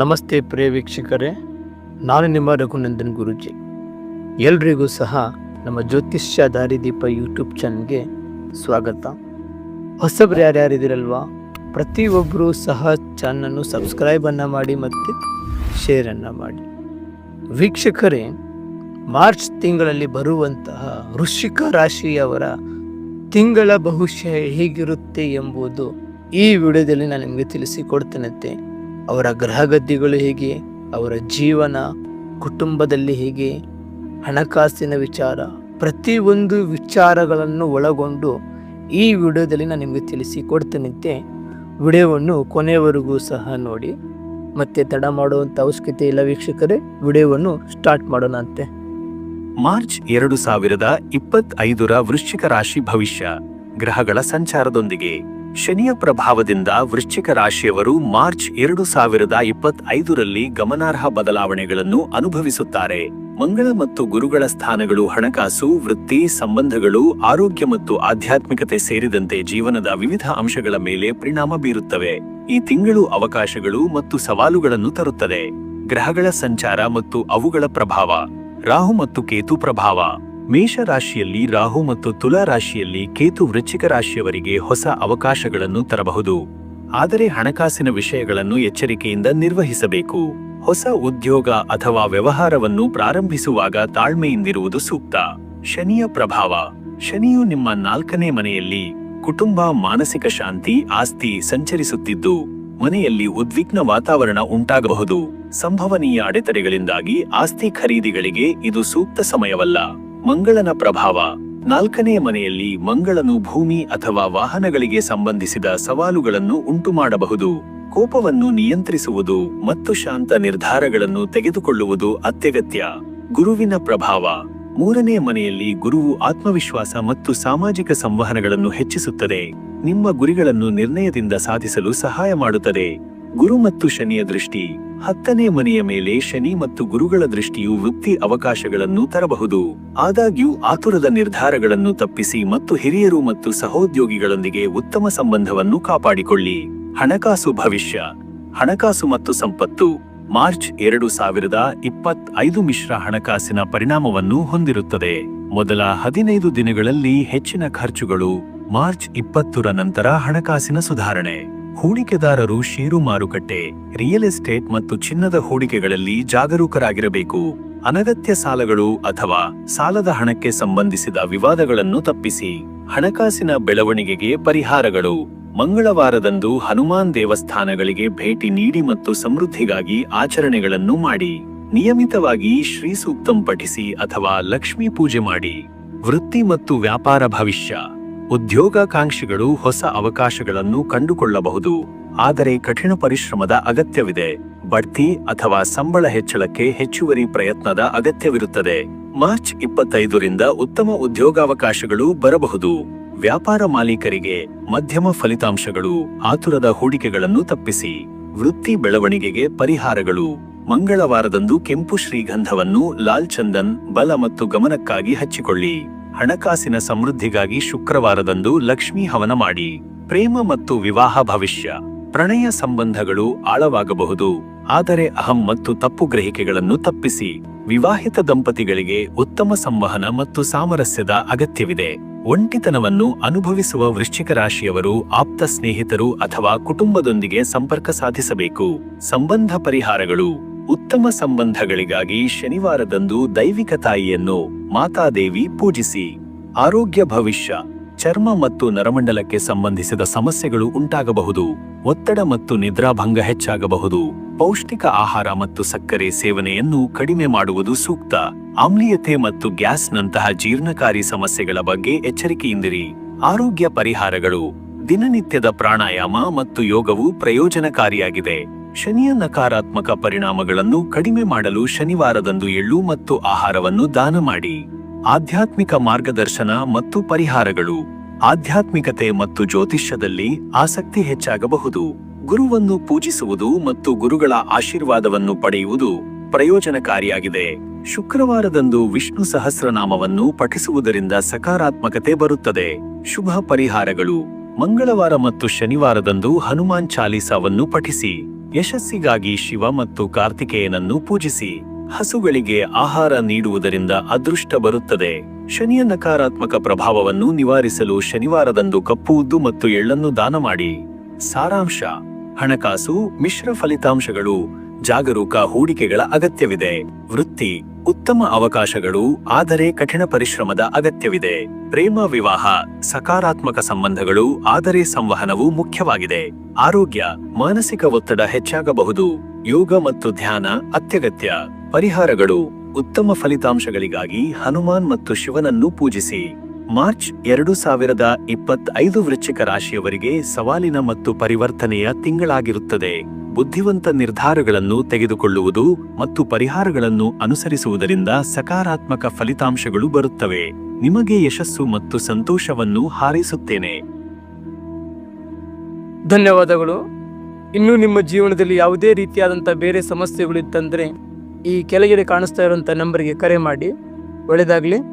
ನಮಸ್ತೆ ಪ್ರಿಯ ವೀಕ್ಷಕರೇ, ನಾನು ನಿಮ್ಮ ರಘುನಂದನ್ ಗುರುಜಿ. ಎಲ್ರಿಗೂ ಸಹ ನಮ್ಮ ಜ್ಯೋತಿಷ್ಯ ದಾರಿದೀಪ ಯೂಟ್ಯೂಬ್ ಚಾನಲ್ಗೆ ಸ್ವಾಗತ. ಹೊಸಬ್ರು ಯಾರ್ಯಾರಿದ್ದೀರಲ್ವಾ ಪ್ರತಿಯೊಬ್ಬರೂ ಸಹ ಚಾನಲನ್ನು ಸಬ್ಸ್ಕ್ರೈಬನ್ನು ಮಾಡಿ ಮತ್ತು ಶೇರನ್ನು ಮಾಡಿ. ವೀಕ್ಷಕರೇ, ಮಾರ್ಚ್ ತಿಂಗಳಲ್ಲಿ ಬರುವಂತಹ ವೃಶ್ಚಿಕ ರಾಶಿಯವರ ತಿಂಗಳ ಭವಿಷ್ಯ ಹೇಗಿರುತ್ತೆ ಎಂಬುದು ಈ ವಿಡಿಯೋದಲ್ಲಿ ನಾನು ನಿಮಗೆ ತಿಳಿಸಿಕೊಡ್ತೇನಂತೆ. ಅವರ ಗ್ರಹಗತಿಗಳು ಹೇಗೆ, ಅವರ ಜೀವನ ಕುಟುಂಬದಲ್ಲಿ ಹೇಗೆ, ಹಣಕಾಸಿನ ವಿಚಾರ, ಪ್ರತಿಯೊಂದು ವಿಚಾರಗಳನ್ನು ಒಳಗೊಂಡು ಈ ವಿಡಿಯೋದಲ್ಲಿ ನಾನು ನಿಮಗೆ ತಿಳಿಸಿಕೊಡ್ತೇನಂತೆ ವಿಡಿಯೋವನ್ನು ಕೊನೆಯವರೆಗೂ ಸಹ ನೋಡಿ. ಮತ್ತೆ ತಡ ಮಾಡುವಂಥ ಅವಶ್ಯಕತೆ ಇಲ್ಲ ವೀಕ್ಷಕರೇ, ವಿಡಿಯೋವನ್ನು ಸ್ಟಾರ್ಟ್ ಮಾಡೋಣ ಅಂತೆ. ಮಾರ್ಚ್ ಎರಡು ಸಾವಿರದ ಇಪ್ಪತ್ತೈದರ ವೃಶ್ಚಿಕ ರಾಶಿ ಭವಿಷ್ಯ, ಗ್ರಹಗಳ ಸಂಚಾರದೊಂದಿಗೆ. ಶನಿಯ ಪ್ರಭಾವದಿಂದ ವೃಶ್ಚಿಕ ರಾಶಿಯವರು ಮಾರ್ಚ್ ಎರಡು ಸಾವಿರದ ಇಪ್ಪತ್ತೈದರಲ್ಲಿ ಗಮನಾರ್ಹ ಬದಲಾವಣೆಗಳನ್ನು ಅನುಭವಿಸುತ್ತಾರೆ. ಮಂಗಳ ಮತ್ತು ಗುರುಗಳ ಸ್ಥಾನಗಳು ಹಣಕಾಸು, ವೃತ್ತಿ, ಸಂಬಂಧಗಳು, ಆರೋಗ್ಯ ಮತ್ತು ಆಧ್ಯಾತ್ಮಿಕತೆ ಸೇರಿದಂತೆ ಜೀವನದ ವಿವಿಧ ಅಂಶಗಳ ಮೇಲೆ ಪರಿಣಾಮ ಬೀರುತ್ತವೆ. ಈ ತಿಂಗಳು ಅವಕಾಶಗಳು ಮತ್ತು ಸವಾಲುಗಳನ್ನು ತರುತ್ತದೆ. ಗ್ರಹಗಳ ಸಂಚಾರ ಮತ್ತು ಅವುಗಳ ಪ್ರಭಾವ. ರಾಹು ಮತ್ತು ಕೇತು ಪ್ರಭಾವ. ಮೇಷ ರಾಶಿಯಲ್ಲಿ ರಾಹು ಮತ್ತು ತುಲಾ ರಾಶಿಯಲ್ಲಿ ಕೇತು ವೃಶ್ಚಿಕ ರಾಶಿಯವರಿಗೆ ಹೊಸ ಅವಕಾಶಗಳನ್ನು ತರಬಹುದು. ಆದರೆ ಹಣಕಾಸಿನ ವಿಷಯಗಳನ್ನು ಎಚ್ಚರಿಕೆಯಿಂದ ನಿರ್ವಹಿಸಬೇಕು. ಹೊಸ ಉದ್ಯೋಗ ಅಥವಾ ವ್ಯವಹಾರವನ್ನು ಪ್ರಾರಂಭಿಸುವಾಗ ತಾಳ್ಮೆಯಿಂದಿರುವುದು ಸೂಕ್ತ. ಶನಿಯ ಪ್ರಭಾವ. ಶನಿಯು ನಿಮ್ಮ ನಾಲ್ಕನೇ ಮನೆಯಲ್ಲಿ ಕುಟುಂಬ, ಮಾನಸಿಕ ಶಾಂತಿ, ಆಸ್ತಿ ಸಂಚರಿಸುತ್ತಿದ್ದು, ಮನೆಯಲ್ಲಿ ಉದ್ವಿಗ್ನ ವಾತಾವರಣ ಉಂಟಾಗಬಹುದು. ಸಂಭವನೀಯ ಅಡೆತಡೆಗಳಿಂದಾಗಿ ಆಸ್ತಿ ಖರೀದಿಗಳಿಗೆ ಇದು ಸೂಕ್ತ ಸಮಯವಲ್ಲ. ಮಂಗಳನ ಪ್ರಭಾವ. ನಾಲ್ಕನೇ ಮನೆಯಲ್ಲಿ ಮಂಗಳನು ಭೂಮಿ ಅಥವಾ ವಾಹನಗಳಿಗೆ ಸಂಬಂಧಿಸಿದ ಸವಾಲುಗಳನ್ನು ಉಂಟುಮಾಡಬಹುದು. ಕೋಪವನ್ನು ನಿಯಂತ್ರಿಸುವುದು ಮತ್ತು ಶಾಂತ ನಿರ್ಧಾರಗಳನ್ನು ತೆಗೆದುಕೊಳ್ಳುವುದು ಅತ್ಯಗತ್ಯ. ಗುರುವಿನ ಪ್ರಭಾವ. ಮೂರನೇ ಮನೆಯಲ್ಲಿ ಗುರುವು ಆತ್ಮವಿಶ್ವಾಸ ಮತ್ತು ಸಾಮಾಜಿಕ ಸಂವಹನಗಳನ್ನು ಹೆಚ್ಚಿಸುತ್ತದೆ. ನಿಮ್ಮ ಗುರಿಗಳನ್ನು ನಿರ್ಣಯದಿಂದ ಸಾಧಿಸಲು ಸಹಾಯ ಮಾಡುತ್ತದೆ. ಗುರು ಮತ್ತು ಶನಿಯ ದೃಷ್ಟಿ. ಹತ್ತನೇ ಮನೆಯ ಮೇಲೆ ಶನಿ ಮತ್ತು ಗುರುಗಳ ದೃಷ್ಟಿಯು ವೃತ್ತಿ ಅವಕಾಶಗಳನ್ನು ತರಬಹುದು. ಆದಾಗ್ಯೂ ಆತುರದ ನಿರ್ಧಾರಗಳನ್ನು ತಪ್ಪಿಸಿ ಮತ್ತು ಹಿರಿಯರು ಮತ್ತು ಸಹೋದ್ಯೋಗಿಗಳೊಂದಿಗೆ ಉತ್ತಮ ಸಂಬಂಧವನ್ನು ಕಾಪಾಡಿಕೊಳ್ಳಿ. ಹಣಕಾಸು ಭವಿಷ್ಯ. ಹಣಕಾಸು ಮತ್ತು ಸಂಪತ್ತು. ಮಾರ್ಚ್ ಎರಡು ಸಾವಿರದ ಇಪ್ಪತ್ತೈದು ಮಿಶ್ರ ಹಣಕಾಸಿನ ಪರಿಣಾಮವನ್ನು ಹೊಂದಿರುತ್ತದೆ. ಮೊದಲ ಹದಿನೈದು ದಿನಗಳಲ್ಲಿ ಹೆಚ್ಚಿನ ಖರ್ಚುಗಳು ಮಾರ್ಚ್ ಇಪ್ಪತ್ತರ ನಂತರ ಹಣಕಾಸಿನ ಸುಧಾರಣೆ. ಹೂಡಿಕೆದಾರರು ಷೇರು ಮಾರುಕಟ್ಟೆ ರಿಯಲ್ ಎಸ್ಟೇಟ್ ಮತ್ತು ಚಿನ್ನದ ಹೂಡಿಕೆಗಳಲ್ಲಿ ಜಾಗರೂಕರಾಗಿರಬೇಕು. ಅನಗತ್ಯ ಸಾಲಗಳು ಅಥವಾ ಸಾಲದ ಹಣಕ್ಕೆ ಸಂಬಂಧಿಸಿದ ವಿವಾದಗಳನ್ನು ತಪ್ಪಿಸಿ. ಹಣಕಾಸಿನ ಬೆಳವಣಿಗೆಗೆ ಪರಿಹಾರಗಳು. ಮಂಗಳವಾರದಂದು ಹನುಮಾನ್ ದೇವಸ್ಥಾನಗಳಿಗೆ ಭೇಟಿ ನೀಡಿ ಮತ್ತು ಸಮೃದ್ಧಿಗಾಗಿ ಆಚರಣೆಗಳನ್ನು ಮಾಡಿ. ನಿಯಮಿತವಾಗಿ ಶ್ರೀ ಸೂಕ್ತಂ ಪಠಿಸಿ ಅಥವಾ ಲಕ್ಷ್ಮೀ ಪೂಜೆ ಮಾಡಿ. ವೃತ್ತಿ ಮತ್ತು ವ್ಯಾಪಾರ ಭವಿಷ್ಯ. ಉದ್ಯೋಗಾಕಾಂಕ್ಷಿಗಳು ಹೊಸ ಅವಕಾಶಗಳನ್ನು ಕಂಡುಕೊಳ್ಳಬಹುದು, ಆದರೆ ಕಠಿಣ ಪರಿಶ್ರಮದ ಅಗತ್ಯವಿದೆ. ಬಡ್ತಿ ಅಥವಾ ಸಂಬಳ ಹೆಚ್ಚಳಕ್ಕೆ ಹೆಚ್ಚುವರಿ ಪ್ರಯತ್ನದ ಅಗತ್ಯವಿರುತ್ತದೆ. ಮಾರ್ಚ್ ಇಪ್ಪತ್ತೈದರಿಂದ ಉತ್ತಮ ಉದ್ಯೋಗಾವಕಾಶಗಳು ಬರಬಹುದು. ವ್ಯಾಪಾರ ಮಾಲೀಕರಿಗೆ ಮಧ್ಯಮ ಫಲಿತಾಂಶಗಳು, ಆತುರದ ಹೂಡಿಕೆಗಳನ್ನು ತಪ್ಪಿಸಿ. ವೃತ್ತಿ ಬೆಳವಣಿಗೆಗೆ ಪರಿಹಾರಗಳು. ಮಂಗಳವಾರದಂದು ಕೆಂಪು ಶ್ರೀಗಂಧವನ್ನು ಲಾಲ್ ಚಂದನ್ ಬಲ ಮತ್ತು ಗಮನಕ್ಕಾಗಿ ಹಚ್ಚಿಕೊಳ್ಳಿ. ಹಣಕಾಸಿನ ಸಮೃದ್ಧಿಗಾಗಿ ಶುಕ್ರವಾರದಂದು ಲಕ್ಷ್ಮೀ ಹವನ ಮಾಡಿ. ಪ್ರೇಮ ಮತ್ತು ವಿವಾಹ ಭವಿಷ್ಯ. ಪ್ರಣಯ ಸಂಬಂಧಗಳು ಆಳವಾಗಬಹುದು. ಆದರೆ ಅಹಂ ಮತ್ತು ತಪ್ಪು ಗ್ರಹಿಕೆಗಳನ್ನು ತಪ್ಪಿಸಿ. ವಿವಾಹಿತ ದಂಪತಿಗಳಿಗೆ ಉತ್ತಮ ಸಂವಹನ ಮತ್ತು ಸಾಮರಸ್ಯದ ಅಗತ್ಯವಿದೆ. ಒಂಟಿತನವನ್ನು ಅನುಭವಿಸುವ ವೃಶ್ಚಿಕ ರಾಶಿಯವರು ಆಪ್ತ ಸ್ನೇಹಿತರು ಅಥವಾ ಕುಟುಂಬದೊಂದಿಗೆ ಸಂಪರ್ಕ ಸಾಧಿಸಬೇಕು. ಸಂಬಂಧ ಪರಿಹಾರಗಳು. ಉತ್ತಮ ಸಂಬಂಧಗಳಿಗಾಗಿ ಶನಿವಾರದಂದು ದೈವಿಕ ತಾಯಿಯನ್ನು ಮಾತಾದೇವಿ ಪೂಜಿಸಿ. ಆರೋಗ್ಯ ಭವಿಷ್ಯ, ಚರ್ಮ ಮತ್ತು ನರಮಂಡಲಕ್ಕೆ ಸಂಬಂಧಿಸಿದ ಸಮಸ್ಯೆಗಳು ಉಂಟಾಗಬಹುದು. ಒತ್ತಡ ಮತ್ತು ನಿದ್ರಾಭಂಗ ಹೆಚ್ಚಾಗಬಹುದು. ಪೌಷ್ಟಿಕ ಆಹಾರ ಮತ್ತು ಸಕ್ಕರೆ ಸೇವನೆಯನ್ನು ಕಡಿಮೆ ಮಾಡುವುದು ಸೂಕ್ತ. ಆಮ್ಲೀಯತೆ ಮತ್ತು ಗ್ಯಾಸ್ನಂತಹ ಜೀರ್ಣಕಾರಿ ಸಮಸ್ಯೆಗಳ ಬಗ್ಗೆ ಎಚ್ಚರಿಕೆಯಿಂದಿರಿ. ಆರೋಗ್ಯ ಪರಿಹಾರಗಳು, ದಿನನಿತ್ಯದ ಪ್ರಾಣಾಯಾಮ ಮತ್ತು ಯೋಗವು ಪ್ರಯೋಜನಕಾರಿಯಾಗಿದೆ. ಶನಿಯ ನಕಾರಾತ್ಮಕ ಪರಿಣಾಮಗಳನ್ನು ಕಡಿಮೆ ಮಾಡಲು ಶನಿವಾರದಂದು ಎಳ್ಳು ಮತ್ತು ಆಹಾರವನ್ನು ದಾನ ಮಾಡಿ. ಆಧ್ಯಾತ್ಮಿಕ ಮಾರ್ಗದರ್ಶನ ಮತ್ತು ಪರಿಹಾರಗಳು. ಆಧ್ಯಾತ್ಮಿಕತೆ ಮತ್ತು ಜ್ಯೋತಿಷ್ಯದಲ್ಲಿ ಆಸಕ್ತಿ ಹೆಚ್ಚಾಗಬಹುದು. ಗುರುವನ್ನು ಪೂಜಿಸುವುದು ಮತ್ತು ಗುರುಗಳ ಆಶೀರ್ವಾದವನ್ನು ಪಡೆಯುವುದು ಪ್ರಯೋಜನಕಾರಿಯಾಗಿದೆ. ಶುಕ್ರವಾರದಂದು ವಿಷ್ಣು ಸಹಸ್ರನಾಮವನ್ನು ಪಠಿಸುವುದರಿಂದ ಸಕಾರಾತ್ಮಕತೆ ಬರುತ್ತದೆ. ಶುಭ ಪರಿಹಾರಗಳು. ಮಂಗಳವಾರ ಮತ್ತು ಶನಿವಾರದಂದು ಹನುಮಾನ್ ಚಾಲೀಸಾವನ್ನು ಪಠಿಸಿ. ಯಶಸ್ಸಿಗಾಗಿ ಶಿವ ಮತ್ತು ಕಾರ್ತಿಕೇಯನನ್ನು ಪೂಜಿಸಿ, ಹಸುಗಳಿಗೆ ಆಹಾರ ನೀಡುವುದರಿಂದ ಅದೃಷ್ಟ ಬರುತ್ತದೆ. ಶನಿಯ ನಕಾರಾತ್ಮಕ ಪ್ರಭಾವವನ್ನು ನಿವಾರಿಸಲು ಶನಿವಾರದಂದು ಕಪ್ಪು ಉದ್ದು ಮತ್ತು ಎಳ್ಳನ್ನು ದಾನ ಮಾಡಿ. ಸಾರಾಂಶ, ಹಣಕಾಸು, ಮಿಶ್ರ ಫಲಿತಾಂಶಗಳು, ಜಾಗರೂಕ ಹೂಡಿಕೆಗಳ ಅಗತ್ಯವಿದೆ. ವೃತ್ತಿ ಉತ್ತಮ ಅವಕಾಶಗಳು, ಆದರೆ ಕಠಿಣ ಪರಿಶ್ರಮದ ಅಗತ್ಯವಿದೆ. ಪ್ರೇಮ ವಿವಾಹ, ಸಕಾರಾತ್ಮಕ ಸಂಬಂಧಗಳು, ಆದರೆ ಸಂವಹನವು ಮುಖ್ಯವಾಗಿದೆ. ಆರೋಗ್ಯ, ಮಾನಸಿಕ ಒತ್ತಡ ಹೆಚ್ಚಾಗಬಹುದು. ಯೋಗ ಮತ್ತು ಧ್ಯಾನ ಅತ್ಯಗತ್ಯ. ಪರಿಹಾರಗಳು, ಉತ್ತಮ ಫಲಿತಾಂಶಗಳಿಗಾಗಿ ಹನುಮಾನ್ ಮತ್ತು ಶಿವನನ್ನು ಪೂಜಿಸಿ. ಮಾರ್ಚ್ ಎರಡು ಸಾವಿರದ ಇಪ್ಪತ್ತೈದು ವೃಶ್ಚಿಕ ರಾಶಿಯವರಿಗೆ ಸವಾಲಿನ ಮತ್ತು ಪರಿವರ್ತನೆಯ ತಿಂಗಳಾಗಿರುತ್ತದೆ. ಬುದ್ಧಿವಂತ ನಿರ್ಧಾರಗಳನ್ನು ತೆಗೆದುಕೊಳ್ಳುವುದು ಮತ್ತು ಪರಿಹಾರಗಳನ್ನು ಅನುಸರಿಸುವುದರಿಂದ ಸಕಾರಾತ್ಮಕ ಫಲಿತಾಂಶಗಳು ಬರುತ್ತವೆ. ನಿಮಗೆ ಯಶಸ್ಸು ಮತ್ತು ಸಂತೋಷವನ್ನು ಹಾರೈಸುತ್ತೇನೆ. ಧನ್ಯವಾದಗಳು. ಇನ್ನು ನಿಮ್ಮ ಜೀವನದಲ್ಲಿ ಯಾವುದೇ ರೀತಿಯಾದಂಥ ಬೇರೆ ಸಮಸ್ಯೆಗಳು ಇತ್ತಂದರೆ ಈ ಕೆಳಗಡೆ ಕಾಣಿಸ್ತಾ ಇರುವಂಥ ನಂಬರ್ಗೆ ಕರೆ ಮಾಡಿ. ಒಳ್ಳೆಯದಾಗಲಿ.